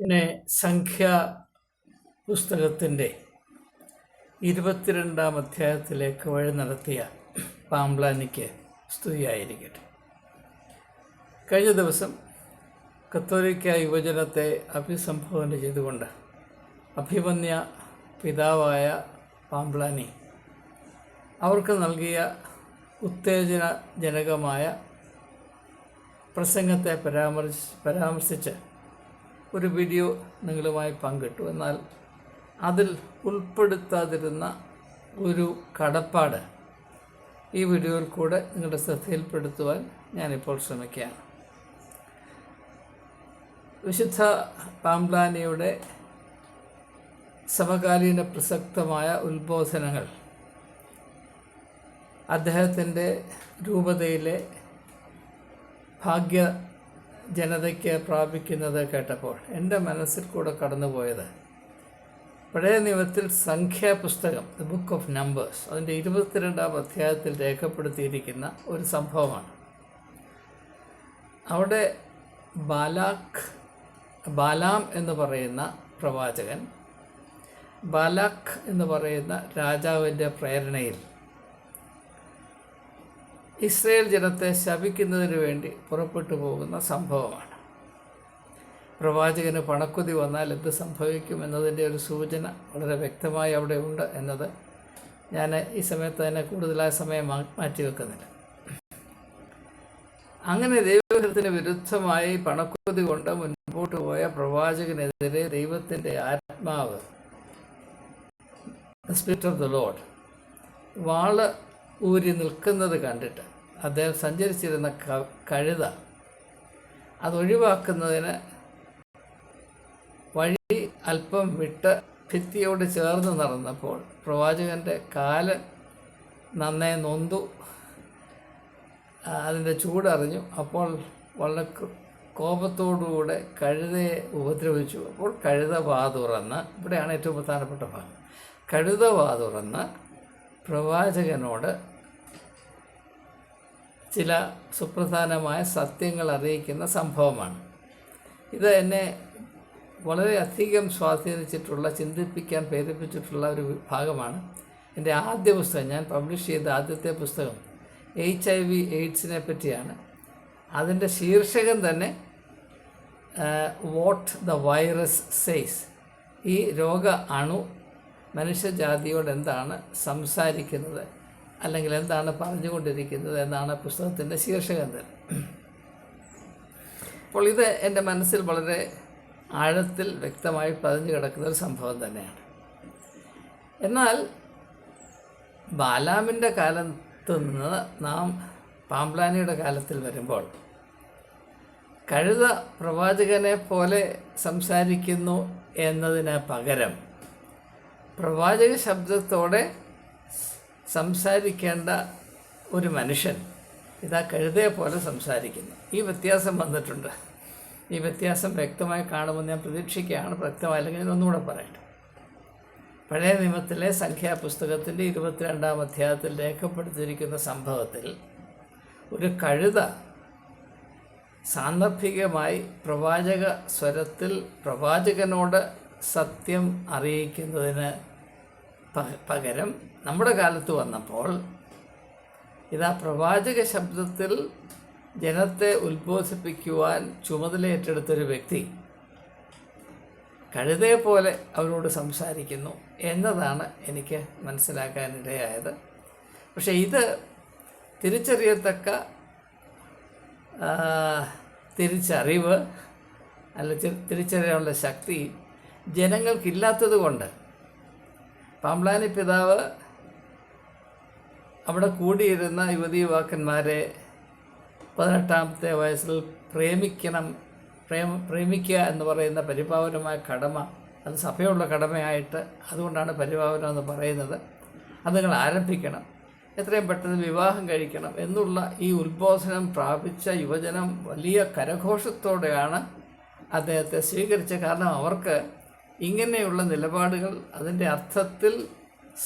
പിന്നെ സംഖ്യ പുസ്തകത്തിന്റെ ഇരുപത്തിരണ്ടാം അധ്യായത്തിലേക്ക് വഴി നടത്തിയ പാമ്പ്ലാനിക്ക് സ്തുതിയായിരിക്കട്ടെ. കഴിഞ്ഞ ദിവസം കത്തോലിക്ക യുവജനത്തെ അഭിസംബോധന ചെയ്തുകൊണ്ട് അഭിമന്യ പിതാവായ പാമ്പ്ലാനി അവർക്ക് നൽകിയ ഉത്തേജനജനകമായ പ്രസംഗത്തെ പരാമർശി പരാമർശിച്ച് ഒരു വീഡിയോ നിങ്ങളുമായി പങ്കിട്ടു. എന്നാൽ അതിൽ ഉൾപ്പെടുത്താതിരുന്ന ഒരു കടപ്പാട് ഈ വീഡിയോയിൽ കൂടെ നിങ്ങളുടെ ശ്രദ്ധയിൽപ്പെടുത്തുവാൻ ഞാനിപ്പോൾ ശ്രമിക്കുകയാണ്. വിശുദ്ധ പാംബ്ലാനിയുടെ സമകാലീന പ്രസക്തമായ ഉത്ബോധനങ്ങൾ അദ്ദേഹത്തിന്റെ രൂപതയിലെ ഭാഗ്യ ജനതയ്ക്ക് പ്രാപിക്കുന്നത് കേട്ടപ്പോൾ എന്റെ മനസ്സിൽ കൂടെ കടന്നുപോയത്. പഴയ നിയമത്തിൽ സംഖ്യാപുസ്തകം ദ ബുക്ക് ഓഫ് നമ്പേഴ്സ് അതിന്റെ ഇരുപത്തിരണ്ടാം അധ്യായത്തിൽ രേഖപ്പെടുത്തിയിരിക്കുന്ന ഒരു സംഭവമാണ്. അവിടെ ബാലാഖ് ബാലാം എന്ന് പറയുന്ന പ്രവാചകൻ ബാലാഖ് എന്ന് പറയുന്ന രാജാവിന്റെ പ്രേരണയിൽ ഇസ്രയേൽ ജനത്തെ ശപിക്കുന്നതിന് വേണ്ടി പുറപ്പെട്ടു പോകുന്ന സംഭവമാണ്. പ്രവാചകന് പണക്കുതി വന്നാൽ എന്ത് സംഭവിക്കും എന്നതിന്റെ ഒരു സൂചന വളരെ വ്യക്തമായി അവിടെ ഉണ്ട് എന്നത് ഞാൻ ഈ സമയത്ത് തന്നെ കൂടുതലായ സമയം മാറ്റി മാറ്റിവെക്കുന്നില്ല അങ്ങനെ ദൈവത്തിന് വിരുദ്ധമായി പണക്കുതി കൊണ്ട് മുൻപോട്ട് പോയ പ്രവാചകനെതിരെ ദൈവത്തിന്റെ ആത്മാവ് സ്പിരിറ്റ് ഓഫ് ദ ലോഡ് വാൾ ഊരി നിൽക്കുന്നത് കണ്ടിട്ട് അദ്ദേഹം സഞ്ചരിച്ചിരുന്ന ക- കഴുത. അതൊഴിവാക്കുന്നതിന് വഴി അല്പം വിട്ട് ഭിത്തിയോട് ചേർന്ന് നടന്നപ്പോൾ പ്രവാചകന്റെ കാൽ നന്നേ നൊന്തു. അതിന്റെ ചൂടറിഞ്ഞു. അപ്പോൾ വളരെ കോപത്തോടുകൂടെ കഴുതയെ ഉപദ്രവിച്ചു. അപ്പോൾ കഴുത വാ തുറന്ന് ഇവിടെയാണ് ഏറ്റവും പ്രധാനപ്പെട്ട ഭാഗം. കഴുത വാ തുറന്ന് പ്രവാചകനോട് ചില സുപ്രധാനമായ സത്യങ്ങൾ അറിയിക്കുന്ന സംഭവമാണ്. ഇത് എന്നെ വളരെയധികം സ്വാധീനിച്ചിട്ടുള്ള ചിന്തിപ്പിക്കാൻ പ്രേരിപ്പിച്ചിട്ടുള്ള ഒരു ഭാഗമാണ് എന്റെ ആദ്യ പുസ്തകം ഞാൻ പബ്ലിഷ് ചെയ്ത ആദ്യത്തെ പുസ്തകം എച്ച് ഐ വി എയ്ഡ്സിനെ പറ്റിയാണ്. അതിന്റെ ശീർഷകം തന്നെ വാട്ട് ദ വൈറസ് സെയ്സ് ഈ രോഗ അണു മനുഷ്യജാതിയോട് എന്താണ് സംസാരിക്കുന്നത്? അല്ലെങ്കിൽ എന്താണ് പറഞ്ഞുകൊണ്ടിരിക്കുന്നത് എന്നാണ് പുസ്തകത്തിന്റെ ശീർഷകം തന്നെ. അപ്പോൾ ഇത് എന്റെ മനസ്സിൽ വളരെ ആഴത്തിൽ വ്യക്തമായി പതിഞ്ഞു കിടക്കുന്ന ഒരു സംഭവം തന്നെയാണ്. എന്നാൽ ബാലാമിന്റെ കാലത്ത് നിന്ന് നാം പാംപ്ലാനിയുടെ കാലത്തിൽ വരുമ്പോൾ കഴുത പ്രവാചകനെ പോലെ സംസാരിക്കുന്നു എന്നതിന് പകരം പ്രവാചക ശബ്ദത്തോടെ സംസാരിക്കേണ്ട ഒരു മനുഷ്യൻ ഇതാ കഴുതയെ പോലെ സംസാരിക്കുന്നു. ഈ വ്യത്യാസം വന്നിട്ടുണ്ട്. ഈ വ്യത്യാസം വ്യക്തമായി കാണുമെന്ന് ഞാൻ പ്രതീക്ഷിക്കുകയാണ്. വ്യക്തമായില്ലെങ്കിൽ ഞാൻ ഒന്നുകൂടെ പറയട്ടെ. പഴയ നിയമത്തിലെ സംഖ്യാപുസ്തകത്തിന്റെ ഇരുപത്തിരണ്ടാം അധ്യായത്തിൽ രേഖപ്പെടുത്തിയിരിക്കുന്ന സംഭവത്തിൽ ഒരു കഴുത സാന്ദർഭികമായി പ്രവാചക സ്വരത്തിൽ പ്രവാചകനോട് സത്യം അറിയിക്കുന്നതിന് പകരം നമ്മുടെ കാലത്ത് വന്നപ്പോൾ ഇതാ പ്രവാചക ശബ്ദത്തിൽ ജനത്തെ ഉത്ബോധിപ്പിക്കുവാൻ ചുമതലയേറ്റെടുത്തൊരു വ്യക്തി കഴുതയെ പോലെ അവരോട് സംസാരിക്കുന്നു എന്നതാണ് എനിക്ക് മനസ്സിലാക്കാനിടയായത്. പക്ഷേ ഇത് തിരിച്ചറിയത്തക്ക തിരിച്ചറിവ് അല്ല തിരിച്ചറിയാനുള്ള ശക്തി ജനങ്ങൾക്കില്ലാത്തത് കൊണ്ട് പാമ്പ്ലാനി പിതാവ് അവിടെ കൂടിയിരുന്ന യുവതി യുവാക്കന്മാരെ പതിനെട്ടാമത്തെ വയസ്സിൽ പ്രേമിക്കണം പ്രേമ പ്രേമിക്കുക എന്ന് പറയുന്ന പരിപാവനമായ കടമ അത് സഭയുള്ള കടമയായിട്ട് അതുകൊണ്ടാണ് പരിപാവനം എന്ന് പറയുന്നത്. അത് നിങ്ങൾ ആരംഭിക്കണം. എത്രയും പെട്ടെന്ന് വിവാഹം കഴിക്കണം എന്നുള്ള ഈ ഉത്ബോധനം പ്രാപിച്ച യുവജനം വലിയ കരഘോഷത്തോടെയാണ് അദ്ദേഹത്തെ സ്വീകരിച്ച കാരണം അവർക്ക് ഇങ്ങനെയുള്ള നിലപാടുകൾ അതിന്റെ അർത്ഥത്തിൽ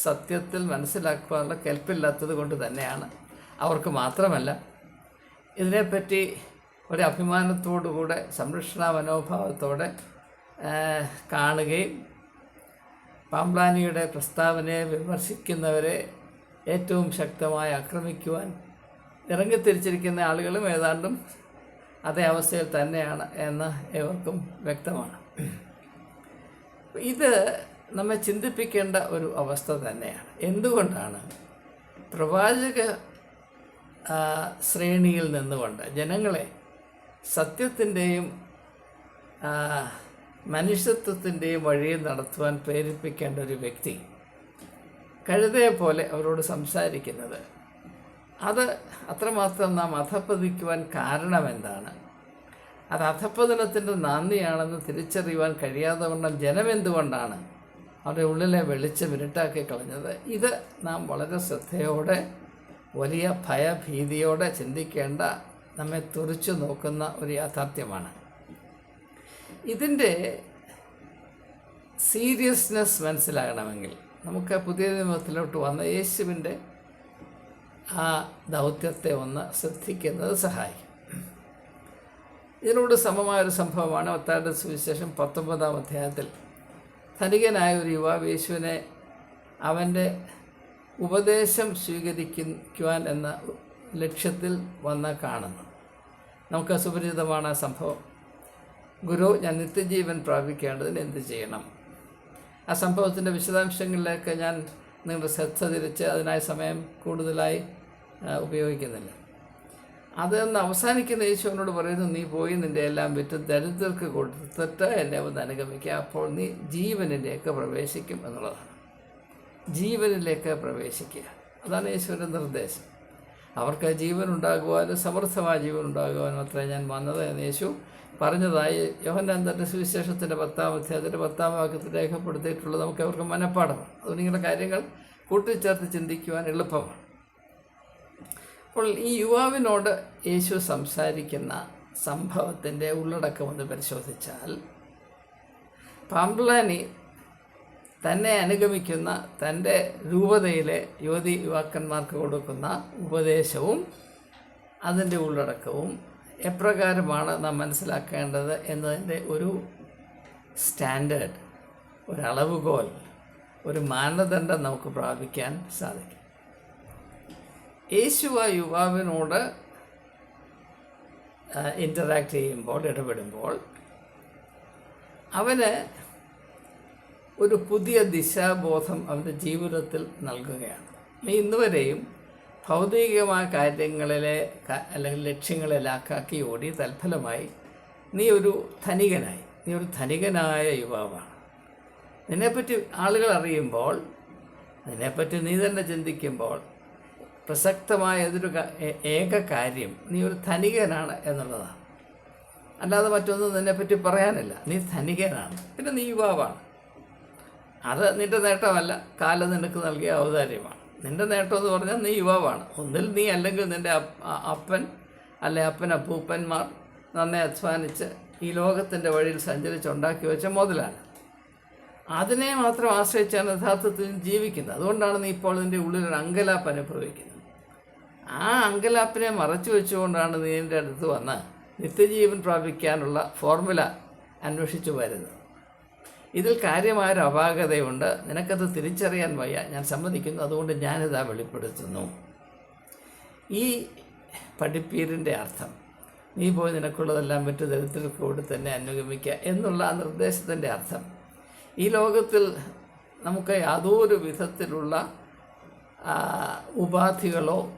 സത്യത്തിൽ മനസ്സിലാക്കുവാനുള്ള കെൽപ്പില്ലാത്തത് കൊണ്ട് തന്നെയാണ്. അവർക്ക് മാത്രമല്ല ഇതിനെപ്പറ്റി ഒരു അഭിമാനത്തോടുകൂടെ സംരക്ഷണ മനോഭാവത്തോടെ കാണുകയും പാംബ്ലാനിയുടെ പ്രസ്താവനയെ വിമർശിക്കുന്നവരെ ഏറ്റവും ശക്തമായി ആക്രമിക്കുവാൻ ഇറങ്ങിത്തിരിച്ചിരിക്കുന്ന ആളുകളും ഏതാണ്ടും അതേ അവസ്ഥയിൽ തന്നെയാണ് എന്ന് ഏവർക്കും വ്യക്തമാണ്. ഇത് നമ്മെ ചിന്തിപ്പിക്കേണ്ട ഒരു അവസ്ഥ തന്നെയാണ്. എന്തുകൊണ്ടാണ്? പ്രവാചക ശ്രേണിയിൽ നിന്നുകൊണ്ട് ജനങ്ങളെ സത്യത്തിന്റെയും മനുഷ്യത്വത്തിന്റെയും വഴിയിൽ നടത്തുവാൻ പ്രേരിപ്പിക്കേണ്ട ഒരു വ്യക്തി കഴുതയെ പോലെ അവരോട് സംസാരിക്കുന്നത്. അത് അത്രമാത്രം നാം അധപ്പതിക്കുവാൻ കാരണം എന്താണ് അത് അധപ്പതനത്തിന്റെ നാന്ദിയാണെന്ന് തിരിച്ചറിയുവാൻ കഴിയാതെ വണ്ണം ജനം എന്തുകൊണ്ടാണ് അവരുടെ ഉള്ളിലെ വെളിച്ചം ഇരുട്ടാക്കി കളഞ്ഞത്? ഇത് നാം വളരെ ശ്രദ്ധയോടെ വലിയ ഭയഭീതിയോടെ ചിന്തിക്കേണ്ട നമ്മെ തുറിച്ചു നോക്കുന്ന ഒരു യാഥാർത്ഥ്യമാണ്. ഇതിന്റെ സീരിയസ്നെസ് മനസ്സിലാകണമെങ്കിൽ നമുക്ക് പുതിയ നിയമത്തിലോട്ട് വന്ന യേശുവിന്റെ ആ ദൗത്യത്തെ ഒന്ന് ശ്രദ്ധിക്കുന്നത് സഹായിക്കും. ഇതിനോട് സമമായ ഒരു സംഭവമാണ് മത്തായുടെ സുവിശേഷം പത്തൊമ്പതാം അധ്യായത്തിൽ. ധനികനായ ഒരു യുവാവ് യേശുവിനെ അവന്റെ ഉപദേശം സ്വീകരിക്കുവാൻ എന്ന ലക്ഷ്യത്തിൽ വന്ന കാണുന്നു. നമുക്ക് സുപരിചിതമാണ് ആ സംഭവം. ഗുരു ഞാൻ നിത്യജീവൻ പ്രാപിക്കേണ്ടതിന് എന്ത് ചെയ്യണം? ആ സംഭവത്തിന്റെ വിശദാംശങ്ങളിലേക്ക് ഞാൻ നിങ്ങളുടെ ശ്രദ്ധ തിരിച്ച് അതിനായി സമയം കൂടുതലായി ഉപയോഗിക്കുന്നില്ല. അതെന്ന് അവസാനിക്കുന്ന യേശുവിനോട് പറയുന്നു നീ പോയി നിന്റെ എല്ലാം വിറ്റ് ദരിദ്രർക്ക് കൊടുത്തിട്ട് എന്നെ ഒന്ന് അനുഗമിക്കുക അപ്പോൾ നീ ജീവനിലേക്ക് പ്രവേശിക്കും എന്നുള്ളതാണ്. ജീവനിലേക്ക് പ്രവേശിക്കുക. അതാണ് യേശുവിന്റെ നിർദ്ദേശം. അവർക്ക് ജീവൻ ഉണ്ടാകുവാനും സമർത്ഥമായ ജീവൻ ഉണ്ടാകുവാനും അത്രേ ഞാൻ വന്നത് എന്ന് യേശു പറഞ്ഞതായി യോഹന്നാൻ തന്റെ സുവിശേഷത്തിന്റെ പത്താം അധ്യായത്തിന്റെ പത്താം വാക്യത്തിൽ രേഖപ്പെടുത്തിയിട്ടുള്ളത് നമുക്ക് അവർക്ക് മനഃപ്പാടമാണ്. അതുകൊണ്ട് ഇങ്ങനെ കാര്യങ്ങൾ കൂട്ടിച്ചേർത്ത് ചിന്തിക്കുവാൻ എളുപ്പമാണ്. അപ്പോൾ ഈ യുവാവിനോട് യേശു സംസാരിക്കുന്ന സംഭവത്തിന്റെ ഉള്ളടക്കം ഒന്ന് പരിശോധിച്ചാൽ പാമ്പ്ലാനി തന്നെ അനുഗമിക്കുന്ന തന്റെ രൂപതയിലെ യുവതി യുവാക്കന്മാർക്ക് കൊടുക്കുന്ന ഉപദേശവും അതിന്റെ ഉള്ളടക്കവും എപ്രകാരമാണ് നാം മനസ്സിലാക്കേണ്ടത് എന്നതിന്റെ ഒരു സ്റ്റാൻഡേർഡ് ഒരളവുകോൽ ഒരു മാനദണ്ഡം നമുക്ക് പ്രാപിക്കാൻ സാധിക്കും. യേശു ആ യുവാവിനോട് ഇന്ററാക്ട് ചെയ്യുമ്പോൾ ഇടപെടുമ്പോൾ അവന് ഒരു പുതിയ ദിശാബോധം അവന്റെ ജീവിതത്തിൽ നൽകുകയാണ്. ഇന്നുവരെയും ഭൗതികമായ കാര്യങ്ങളിലെ അല്ലെങ്കിൽ ലക്ഷ്യങ്ങളെ ലാക്കാക്കി ഓടി തൽഫലമായി നീ ഒരു ധനികനായി നീ ഒരു ധനികനായ യുവാവാണ്. നിന്നെപ്പറ്റി ആളുകൾ അറിയുമ്പോൾ നിന്നെപ്പറ്റി നീ തന്നെ ചിന്തിക്കുമ്പോൾ പ്രസക്തമായ ഏതൊരു ഏക കാര്യം നീ ഒരു ധനികനാണ് എന്നുള്ളതാണ്. അല്ലാതെ മറ്റൊന്നും നിന്നെപ്പറ്റി പറയാനില്ല. നീ ധനികനാണ്. പിന്നെ നീ യുവാവാണ്. അത് നിന്റെ നേട്ടമല്ല. കാലം നിനക്ക് നൽകിയ ഔദാര്യമാണ്. നിന്റെ നേട്ടം എന്ന് പറഞ്ഞാൽ നീ യുവാവാണ്. ഒന്നിൽ നീ അല്ലെങ്കിൽ നിന്റെ അപ്പൻ അല്ലെ അപ്പൻ അപ്പൂപ്പന്മാർ നന്നെ അധ്വാനിച്ച് ഈ ലോകത്തിന്റെ വഴിയിൽ സഞ്ചരിച്ച് ഉണ്ടാക്കി വെച്ച മുതലാണ്. അതിനെ മാത്രം ആശ്രയിച്ചാണ് യഥാർത്ഥത്തിൽ ജീവിക്കുന്നത്. അതുകൊണ്ടാണ് നീ ഇപ്പോൾ നിന്റെ ഉള്ളിൽ ഒരു അങ്കലാപ്പ് അനുഭവിക്കുന്നത്. ആ അങ്കലാപ്പിനെ മറച്ചു വെച്ചുകൊണ്ടാണ് നീ എന്റെ അടുത്ത് വന്ന് നിത്യജീവൻ പ്രാപിക്കാനുള്ള ഫോർമുല അന്വേഷിച്ചു വരുന്നത്. ഇതിൽ കാര്യമായൊരു അപാകതയുണ്ട്. നിനക്കത് തിരിച്ചറിയാൻ വയ്യ. ഞാൻ സമ്മതിക്കുന്നു. അതുകൊണ്ട് ഞാനിതാ വെളിപ്പെടുത്തുന്നു. ഈ പഠിപ്പീരിന്റെ അർത്ഥം നീ പോയി നിനക്കുള്ളതെല്ലാം മറ്റു ദരിദ്രർക്ക് കൂടി തന്നെ അനുഗമിക്കുക എന്നുള്ള ആ നിർദ്ദേശത്തിന്റെ അർത്ഥം ഈ ലോകത്തിൽ നമുക്ക് യാതൊരു വിധത്തിലുള്ള ഉപാധികളോ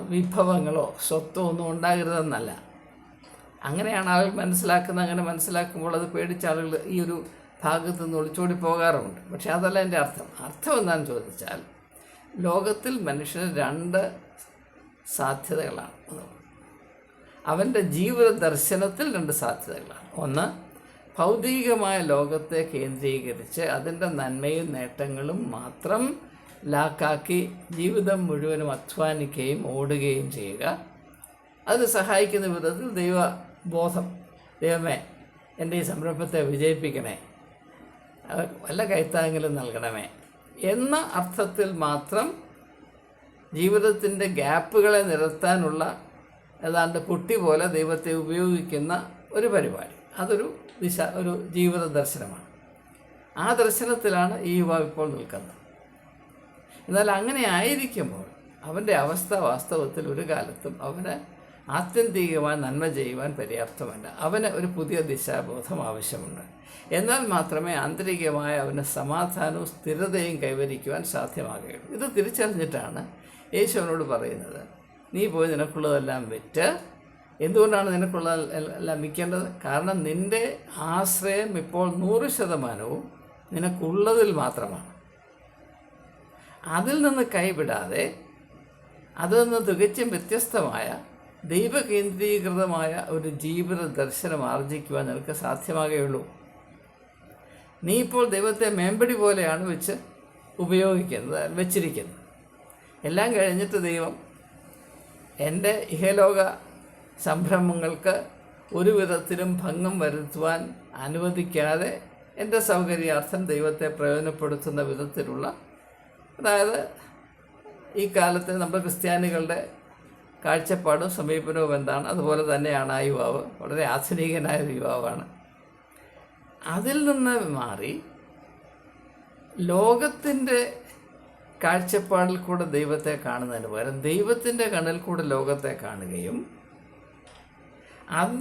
വിഭവങ്ങളോ സ്വത്തോ ഒന്നും ഉണ്ടാകരുതെന്നല്ല. അങ്ങനെയാണ് ആളുകൾ മനസ്സിലാക്കുന്നത്. അങ്ങനെ മനസ്സിലാക്കുമ്പോൾ അത് പേടിച്ച ആളുകൾ ഈ ഒരു ഭാഗത്ത് നിന്ന് ഒളിച്ചോടി പോകാറുമുണ്ട്. പക്ഷേ അതല്ല എന്റെ അർത്ഥം. അർത്ഥം എന്താണെന്ന് ചോദിച്ചാൽ ലോകത്തിൽ മനുഷ്യന് രണ്ട് സാധ്യതകളാണ്. അവന്റെ ജീവിത ദർശനത്തിൽ രണ്ട് സാധ്യതകളാണ്. ഒന്ന് ഭൗതികമായ ലോകത്തെ കേന്ദ്രീകരിച്ച് അതിന്റെ നന്മയും നേട്ടങ്ങളും മാത്രം ലാക്കാക്കി ജീവിതം മുഴുവനും അധ്വാനിക്കുകയും ഓടുകയും ചെയ്യുക. അത് സഹായിക്കുന്ന വിധത്തിൽ ദൈവബോധം ദൈവമേ എന്റെ ഈ സംരംഭത്തെ വിജയിപ്പിക്കണേ. വല്ല കൈത്താങ്ങലും നൽകണമേ. എന്ന അർത്ഥത്തിൽ മാത്രം ജീവിതത്തിന്റെ ഗ്യാപ്പുകളെ നിരത്താനുള്ള ഏതാണ്ട് കുട്ടി പോലെ ദൈവത്തെ ഉപയോഗിക്കുന്ന ഒരു പരിപാടി. അതൊരു ദിശ ഒരു ജീവിത ദർശനമാണ്. ആ ദർശനത്തിലാണ് ഈ യുവാവ് ഇപ്പോൾ നിൽക്കുന്നത്. എന്നാൽ അങ്ങനെ ആയിരിക്കുമ്പോൾ അവന്റെ അവസ്ഥ വാസ്തവത്തിൽ ഒരു കാലത്തും അവന് ആത്യന്തികമായി നന്മ ചെയ്യുവാൻ പര്യാപ്തമല്ല. അവന് ഒരു പുതിയ ദിശാബോധം ആവശ്യമുണ്ട്. എന്നാൽ മാത്രമേ ആന്തരികമായ അവന് സമാധാനവും സ്ഥിരതയും കൈവരിക്കുവാൻ സാധ്യമാകുകയുള്ളൂ. ഇത് തിരിച്ചറിഞ്ഞിട്ടാണ് യേശു അവനോട് പറയുന്നത് നീ പോയി നിനക്കുള്ളതെല്ലാം വിറ്റ്. എന്തുകൊണ്ടാണ് നിനക്കുള്ള എല്ലാം വിൽക്കേണ്ടത്? കാരണം നിന്റെ ആശ്രയം ഇപ്പോൾ നൂറ് ശതമാനവും നിനക്കുള്ളതിൽ മാത്രമാണ്. അതിൽ നിന്ന് കൈവിടാതെ അതിൽ നിന്ന് തികച്ചും വ്യത്യസ്തമായ ദൈവകേന്ദ്രീകൃതമായ ഒരു ജീവിത ദർശനം ആർജിക്കുവാൻ നിനക്ക് സാധ്യമാകുകയുള്ളൂ നീ ഇപ്പോൾ ദൈവത്തെ മേമ്പടി പോലെയാണ് വെച്ച് ഉപയോഗിക്കുന്നത് വെച്ചിരിക്കുന്നത്. എല്ലാം കഴിഞ്ഞിട്ട് ദൈവം എന്റെ ഇഹലോക സംരംഭങ്ങൾക്ക് ഒരു വിധത്തിലും ഭംഗം വരുത്തുവാൻ അനുവദിക്കാതെ എന്റെ സൗകര്യാർത്ഥം ദൈവത്തെ പ്രയോജനപ്പെടുത്തുന്ന വിധത്തിലുള്ള അതായത് ഈ കാലത്ത് നമ്മൾ ക്രിസ്ത്യാനികളുടെ കാഴ്ചപ്പാടും സമീപനവും എന്താണ്? അതുപോലെ തന്നെയാണ് ആ യുവാവ്. വളരെ ആധുനികനായ ഒരു യുവാവാണ്. അതിൽ നിന്ന് മാറി ലോകത്തിന്റെ കാഴ്ചപ്പാടിൽ കൂടെ ദൈവത്തെ കാണുന്നതിന് പകരം ദൈവത്തിന്റെ കണ്ണിൽ കൂടെ ലോകത്തെ കാണുകയും അത്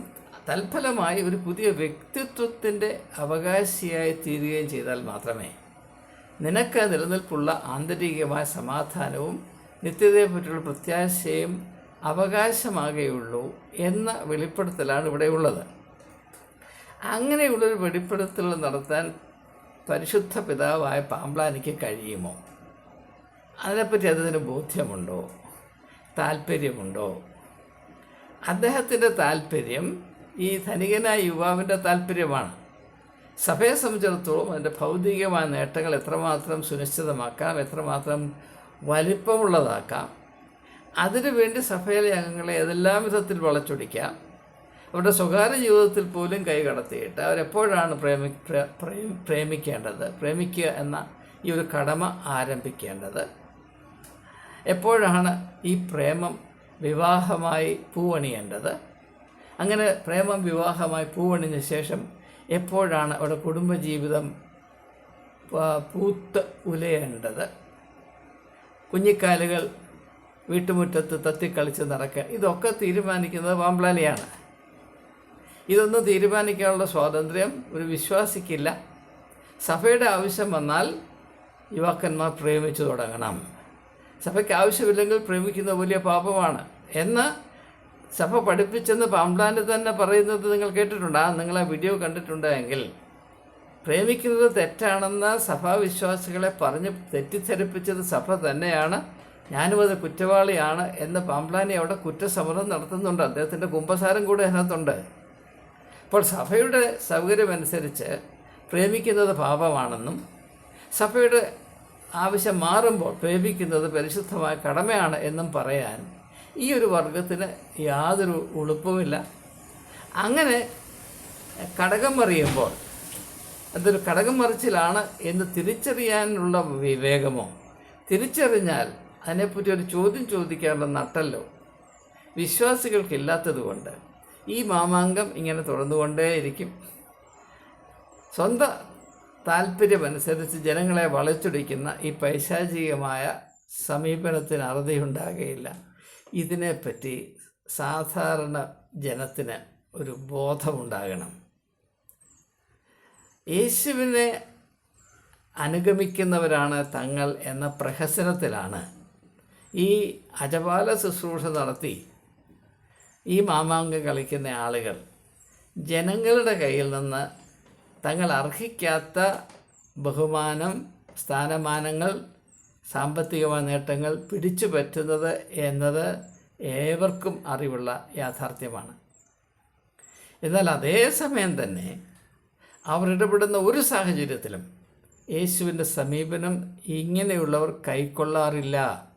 തൽഫലമായി ഒരു പുതിയ വ്യക്തിത്വത്തിന്റെ അവകാശിയായി തീരുകയും ചെയ്താൽ മാത്രമേ നിനക്ക് നിലനിൽപ്പുള്ള ആന്തരികമായ സമാധാനവും നിത്യതയെപ്പറ്റിയുള്ള പ്രത്യാശയും അവകാശമാകെയുള്ളൂ എന്ന വെളിപ്പെടുത്തലാണ് ഇവിടെ ഉള്ളത്. അങ്ങനെയുള്ളൊരു വെളിപ്പെടുത്തൽ നടത്താൻ പരിശുദ്ധ പിതാവായ പാമ്പ്ലാനിക്ക് കഴിയുമോ? അതിനെപ്പറ്റി അതിന് ബോധ്യമുണ്ടോ? താല്പര്യമുണ്ടോ? അദ്ദേഹത്തിന്റെ താല്പര്യം ഈ ധനികനായ യുവാവിന്റെ താല്പര്യമാണ്. സഭയെ സംബന്ധിച്ചിടത്തോളം അതിന്റെ ഭൗതികമായ നേട്ടങ്ങൾ എത്രമാത്രം സുനിശ്ചിതമാക്കാം എത്രമാത്രം വലിപ്പമുള്ളതാക്കാം അതിനുവേണ്ടി സഭയിലെ അംഗങ്ങളെ ഏതെല്ലാം വിധത്തിൽ വളച്ചൊടിക്കാം അവരുടെ സ്വകാര്യ ജീവിതത്തിൽ പോലും കൈ കടത്തിയിട്ട് അവരെപ്പോഴാണ് പ്രേമി പ്രേമിക്കേണ്ടത് പ്രേമിക്കുക എന്ന ഈ ഒരു കടമ ആരംഭിക്കേണ്ടത്? എപ്പോഴാണ് ഈ പ്രേമം വിവാഹമായി പൂവണിയേണ്ടത്? അങ്ങനെ പ്രേമം വിവാഹമായി പൂവണിഞ്ഞ ശേഷം എപ്പോഴാണ് അവിടെ കുടുംബജീവിതം പൂത്ത് ഉലയേണ്ടത്? കുഞ്ഞിക്കാലുകൾ വീട്ടുമുറ്റത്ത് തത്തിക്കളിച്ച് നടക്കുക. ഇതൊക്കെ തീരുമാനിക്കുന്നത് വാമ്പ്ലാലിയാണ് ഇതൊന്നും തീരുമാനിക്കാനുള്ള സ്വാതന്ത്ര്യം ഒരു വിശ്വാസിക്കില്ല. സഭയുടെ ആവശ്യം വന്നാൽ യുവാക്കന്മാർ പ്രേമിച്ചു തുടങ്ങണം. സഭയ്ക്ക് ആവശ്യമില്ലെങ്കിൽ പ്രേമിക്കുന്ന വലിയ പാപമാണ് എന്ന് സഭ പഠിപ്പിച്ചെന്ന് പാമ്പ്ലാന്റെ തന്നെ പറയുന്നത് നിങ്ങൾ കേട്ടിട്ടുണ്ട്? ആ നിങ്ങൾ ആ വീഡിയോ കണ്ടിട്ടുണ്ടെങ്കിൽ പ്രേമിക്കുന്നത് തെറ്റാണെന്ന് സഭാവിശ്വാസികളെ പറഞ്ഞ് തെറ്റിദ്ധരിപ്പിച്ചത് സഭ തന്നെയാണ്. ഞാനും അത് കുറ്റവാളിയാണ് എന്ന് പാമ്പ്ലാനി അവിടെ കുറ്റസമ്മതം നടത്തുന്നുണ്ട്. അദ്ദേഹത്തിന്റെ കുമ്പസാരം കൂടെ അതിനകത്തുണ്ട്. അപ്പോൾ സഭയുടെ സൗകര്യമനുസരിച്ച് പ്രേമിക്കുന്നത് പാപമാണെന്നും സഭയുടെ ആവശ്യം മാറുമ്പോൾ പ്രേമിക്കുന്നത് പരിശുദ്ധമായ കടമയാണ് എന്നും പറയാൻ ഈ ഒരു വർഗത്തിന് യാതൊരു ഉളുപ്പുമില്ല. അങ്ങനെ കടകം മറിയുമ്പോൾ അതൊരു കടകം മറിച്ചിലാണ് എന്ന് തിരിച്ചറിയാനുള്ള വിവേകമോ? തിരിച്ചറിഞ്ഞാൽ അതിനെപ്പറ്റി ഒരു ചോദ്യം ചോദിക്കാനുള്ള നട്ടല്ലോ. വിശ്വാസികൾക്കില്ലാത്തതുകൊണ്ട് ഈ മാമാങ്കം ഇങ്ങനെ തുറന്നുകൊണ്ടേയിരിക്കും സ്വന്തം താല്പര്യമനുസരിച്ച് ജനങ്ങളെ വളച്ചൊടിക്കുന്ന ഈ പൈശാചികമായ സമീപനത്തിന് അറുതിയുണ്ടാകുകയില്ല ഇതിനെപ്പറ്റി സാധാരണ ജനത്തിന് ഒരു ബോധമുണ്ടാകണം. യേശുവിനെ അനുഗമിക്കുന്നവരാണ് തങ്ങൾ എന്ന പ്രഹസനത്തിലാണ് ഈ അജപാല ശുശ്രൂഷ നടത്തി ഈ മാമാങ്കം കളിക്കുന്ന ആളുകൾ ജനങ്ങളുടെ കയ്യിൽ നിന്ന് തങ്ങൾ അർഹിക്കാത്ത ബഹുമാനം സ്ഥാനമാനങ്ങൾ സാമ്പത്തികമായ നേട്ടങ്ങൾ പിടിച്ചു പറ്റുന്നത് എന്നത് ഏവർക്കും അറിവുള്ള യാഥാർത്ഥ്യമാണ്. എന്നാൽ അതേസമയം തന്നെ അവർ ഇടപെടുന്ന ഒരു സാഹചര്യത്തിലും യേശുവിന്റെ സമീപനം ഇങ്ങനെയുള്ളവർ കൈക്കൊള്ളാറില്ല.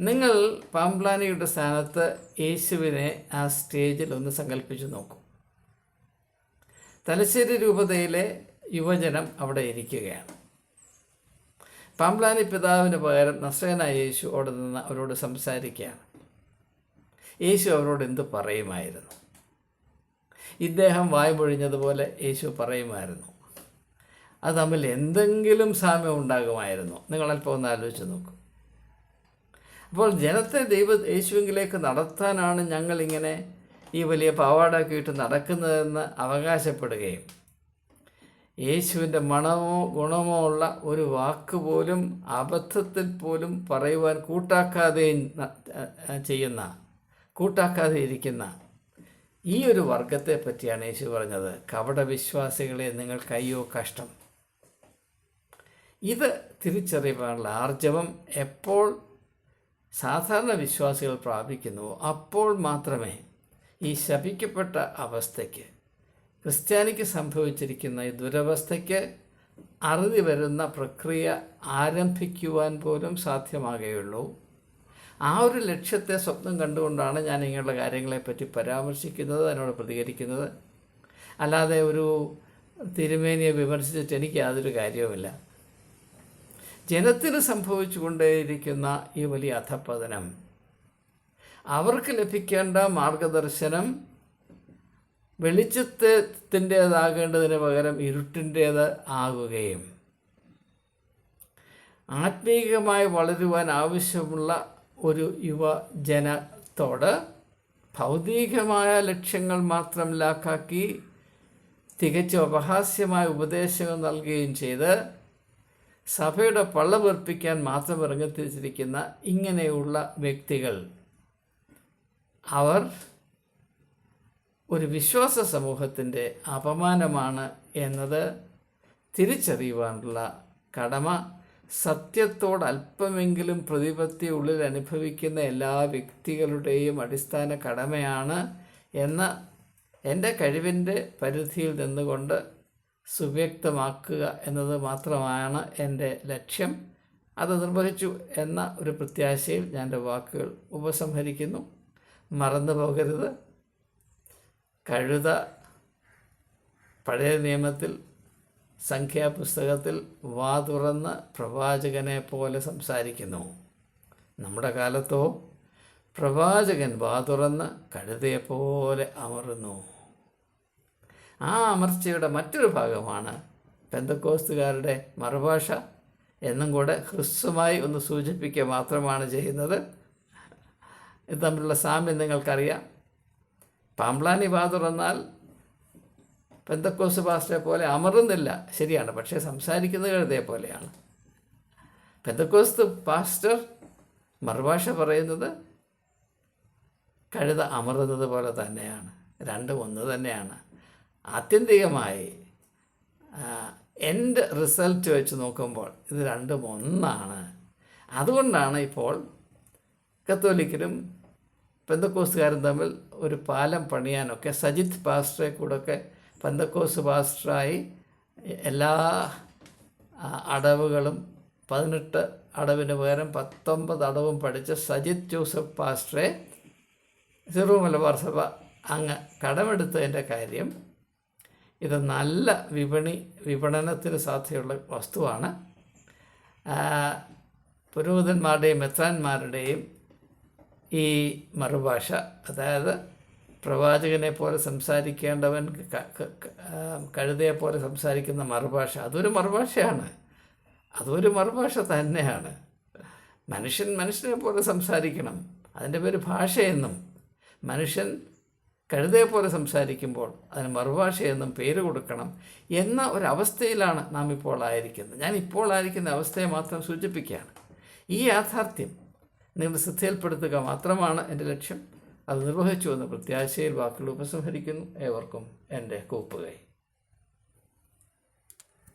നിങ്ങൾ പാംപ്ലാനിയുടെ സ്ഥാനത്ത് യേശുവിനെ ആ സ്റ്റേജിൽ ഒന്ന് സങ്കല്പിച്ചു നോക്കൂ. തലശ്ശേരി രൂപതയിലെ യുവജനം അവിടെ ഇരിക്കുകയാണ്. പാംപ്ലാനി പിതാവിന് പകരം നസ്രേനായ യേശു അവിടെ നിന്ന് അവരോട് സംസാരിക്കുകയാണ്. യേശു അവരോട് എന്ത് പറയുമായിരുന്നു? ഇദ്ദേഹം വായ്പൊഴിഞ്ഞതുപോലെ യേശു പറയുമായിരുന്നു. അത് തമ്മിൽ എന്തെങ്കിലും സാമ്യം ഉണ്ടാകുമായിരുന്നു. നിങ്ങൾ അല്പം ഒന്ന് ആലോചിച്ച് നോക്കൂ. അപ്പോൾ ജനത്തെ ദൈവ യേശുവിലേക്ക് നടത്താനാണ് ഞങ്ങളിങ്ങനെ ഈ വലിയ പാവാടൊക്കെ ഇട്ട് നടക്കുന്നതെന്ന് അവകാശപ്പെടുകയും യേശുവിന്റെ മണമോ ഗുണമോ ഉള്ള ഒരു വാക്ക് പോലും അബദ്ധത്തിൽ പോലും പറയുവാൻ കൂട്ടാക്കാതെ ചെയ്യുന്ന കൂട്ടാക്കാതെ ഇരിക്കുന്ന ഈ ഒരു വർഗത്തെ പറ്റിയാണ് യേശു പറഞ്ഞത്. കപട വിശ്വാസികളെ നിങ്ങൾ കയ്യോ കഷ്ടം. ഇത് തിരിച്ചറിയാനുള്ള ആർജവം എപ്പോൾ സാധാരണ വിശ്വാസികൾ പ്രാപിക്കുന്നുവോ അപ്പോൾ മാത്രമേ ഈ ശപിക്കപ്പെട്ട അവസ്ഥയ്ക്ക് ക്രിസ്ത്യാനിക്ക് സംഭവിച്ചിരിക്കുന്ന ഈ ദുരവസ്ഥയ്ക്ക് അറുതി വരുന്ന പ്രക്രിയ ആരംഭിക്കുവാൻ പോലും സാധ്യമാകുകയുള്ളൂ ആ ഒരു ലക്ഷ്യത്തെ സ്വപ്നം കണ്ടുകൊണ്ടാണ് ഞാൻ ഇങ്ങനെയുള്ള കാര്യങ്ങളെപ്പറ്റി പരാമർശിക്കുന്നത് അതിനോട് പ്രതികരിക്കുന്നത്. അല്ലാതെ ഒരു തിരുമേനിയെ വിമർശിച്ചിട്ട് എനിക്ക് യാതൊരു കാര്യവുമില്ല. ജനത്തിന് സംഭവിച്ചു കൊണ്ടേയിരിക്കുന്ന ഈ വലിയ അധപ്പതനം അവർക്ക് ലഭിക്കേണ്ട മാർഗദർശനം വെളിച്ചത്തിന്റേതാകേണ്ടതിന് പകരം ഇരുട്ടിന്റേത് ആകുകയും ആത്മീകമായി വളരുവാൻ ആവശ്യമുള്ള ഒരു യുവജനത്തോട് ഭൗതികമായ ലക്ഷ്യങ്ങൾ മാത്രം ലാക്കാക്കി തികച്ചും അപഹാസ്യമായ ഉപദേശങ്ങൾ നൽകുകയും ചെയ്ത് സഭയുടെ പള്ളവേർപ്പിക്കാൻ മാത്രം ഇറങ്ങിത്തിരിച്ചിരിക്കുന്ന ഇങ്ങനെയുള്ള വ്യക്തികൾ. അവർ ഒരു വിശ്വാസ സമൂഹത്തിന്റെ അപമാനമാണ് എന്നത് തിരിച്ചറിയുവാനുള്ള കടമ. സത്യത്തോട് അല്പമെങ്കിലും പ്രതിപത്തി ഉള്ളിൽ അനുഭവിക്കുന്ന എല്ലാ വ്യക്തികളുടെയും അടിസ്ഥാന കടമയാണ് എന്ന എന്റെ കഴിവിന്റെ പരിധിയിൽ നിന്നുകൊണ്ട് സുവ്യക്തമാക്കുക എന്നത് മാത്രമാണ് എന്റെ ലക്ഷ്യം. അത് നിർവഹിച്ചു എന്ന ഒരു പ്രത്യാശയിൽ ഞാൻ എന്റെ വാക്കുകൾ ഉപസംഹരിക്കുന്നു. മറന്നു പോകരുത് കഴുത പഴയ നിയമത്തിൽ സംഖ്യാപുസ്തകത്തിൽ വാ തുറന്ന് പ്രവാചകനെ പോലെ സംസാരിക്കുന്നു. നമ്മുടെ കാലത്തോ പ്രവാചകൻ വാ തുറന്ന് കഴുതയെപ്പോലെ അമറുന്നു. ആ അമർച്ചയുടെ മറ്റൊരു ഭാഗമാണ് പെന്തക്കോസ്തുകാരുടെ മറുഭാഷ. എന്നും കൂടെ ഹ്രസ്വമായി ഒന്ന് സൂചിപ്പിക്കുക മാത്രമാണ് ചെയ്യുന്നത്. ഇത് തമ്മിലുള്ള സാമ്യം നിങ്ങൾക്കറിയാം. പാമ്പ്ലാനി വാ തുറന്നാൽ പെന്തക്കോസ് പാസ്റ്ററെ പോലെ അമറുന്നില്ല. ശരിയാണ്. പക്ഷേ സംസാരിക്കുന്നത് കഴുതയെ പോലെയാണ്. പെന്തക്കോസ്ത് പാസ്റ്റർ മറുഭാഷ പറയുന്നത് കഴുത അമറുന്നത് പോലെ തന്നെയാണ്. രണ്ടും ഒന്ന് തന്നെയാണ്. ആത്യന്തികമായി എന്റെ റിസൾട്ട് വെച്ച് നോക്കുമ്പോൾ ഇത് രണ്ടും ഒന്നാണ്. അതുകൊണ്ടാണ് ഇപ്പോൾ കത്തോലിക്കരും പെന്തക്കോസുകാരും തമ്മിൽ ഒരു പാലം പണിയാനൊക്കെ സജിത് പാസ്റ്ററെ കൂടെയൊക്കെ പെന്തക്കോസ് പാസ്റ്ററായി എല്ലാ അടവുകളും പതിനെട്ട് അടവിന് പകരം പത്തൊമ്പത് അടവും പഠിച്ച സജിത് ജോസഫ് പാസ്റ്ററെ സിറു മലബാർ സഭ അങ്ങ് കടമെടുത്തതിന്റെ കാര്യം ഇത് നല്ല വിപണി വിപണനത്തിന് സാധ്യതയുള്ള വസ്തുവാണ്. പുരോഹിതന്മാരുടെയും മെത്രാന്മാരുടെയും ഈ മറുഭാഷ അതായത് പ്രവാചകനെ പോലെ സംസാരിക്കേണ്ടവൻ കഴുതയെ പോലെ സംസാരിക്കുന്ന മറുഭാഷ അതൊരു മറുഭാഷയാണ്. അതൊരു മറുഭാഷ തന്നെയാണ്. മനുഷ്യൻ മനുഷ്യനെ പോലെ സംസാരിക്കണം. അതിന്റെ പേര് ഭാഷയെന്നും മനുഷ്യൻ കഴുതയെ പോലെ സംസാരിക്കുമ്പോൾ അതിന് മറുഭാഷയെന്നും പേര് കൊടുക്കണം എന്ന ഒരവസ്ഥയിലാണ് നാം ഇപ്പോൾ ആയിരിക്കുന്നത്. ഞാൻ ഇപ്പോൾ ആയിരിക്കുന്ന അവസ്ഥയെ മാത്രം സൂചിപ്പിക്കുകയാണ്. ഈ യാഥാർത്ഥ്യം നിങ്ങളുടെ ശ്രദ്ധയിൽപ്പെടുത്തുക മാത്രമാണ് എന്റെ ലക്ഷ്യം. അത് നിർവഹിച്ചു എന്ന പ്രത്യാശയിൽ വാക്കുകൾ ഉപസംഹരിക്കുന്നു. ഏവർക്കും എന്റെ കൂപ്പുകൈ.